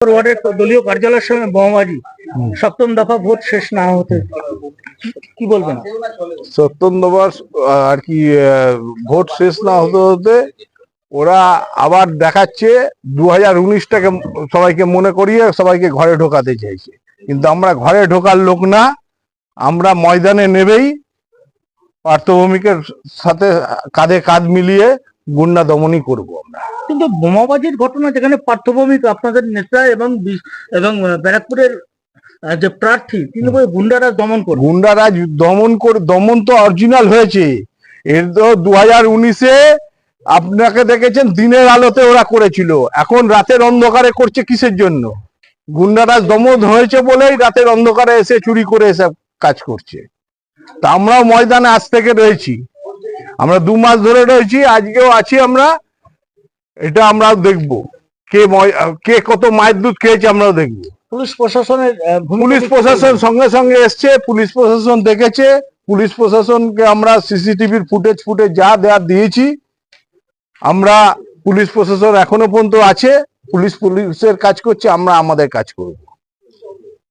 ওয়ার্ডের দলীয় কার্যালয়ের সঙ্গে বোমাবাজি। সপ্তম দফা ভোট শেষ না হতে কি বলবেন? সত্তর নম্বর আর কি ভোট শেষ না হতে হতে ওরা আবার দেখাচ্ছে দু হাজার উনিশটাকে সবাইকে মনে করিয়ে সবাইকে ঘরে ঢোকাতে চাইছে। কিন্তু আমরা ঘরে ঢোকার লোক না আমরা ময়দানে নেবেই পার্থভূমিকের সাথে কাঁধে কাঁধ মিলিয়ে গুন্ডা দমনই করব আমরা। কিন্তু বোমাবাজির ঘটনা যেখানে পার্থভূমিক আপনাদের নেতা এবং এবং ব্যারাকপুরের যে প্রার্থী তিনি বলে গুন্ডারা দমন করবে। গুন্ডারাজ দমন করে দমন তো অরিজিনাল হয়েছে। এর তো দু হাজার উনিশে আপনাকে দেখেছেন দিনের আলোতে ওরা করেছিল। এখন রাতের অন্ধকারে করছে কিসের জন্য? গুন্ডারাজ দমন হয়েছে বলেই রাতের অন্ধকারে এসে চুরি করে এসব কাজ করছে। তা আমরাও ময়দানে আজ থেকে রয়েছি। আমরা দু মাস ধরে রয়েছি আজকেও আছি আমরা। এটা আমরাও দেখব। কে কে কত মায়ের দুধ খেয়েছে আমরাও দেখব। পুলিশ প্রশাসনের পুলিশ প্রশাসন সঙ্গে সঙ্গে এসছে পুলিশ প্রশাসন দেখেছে। পুলিশ প্রশাসনকে আমরা সিসিটিভির ফুটেজ ফুটেজ যা দেওয়ার দিয়েছি আমরা পুলিশ প্রশাসন এখনও পর্যন্ত আছে। পুলিশ পুলিশের কাজ করছে আমরা আমাদের কাজ করব।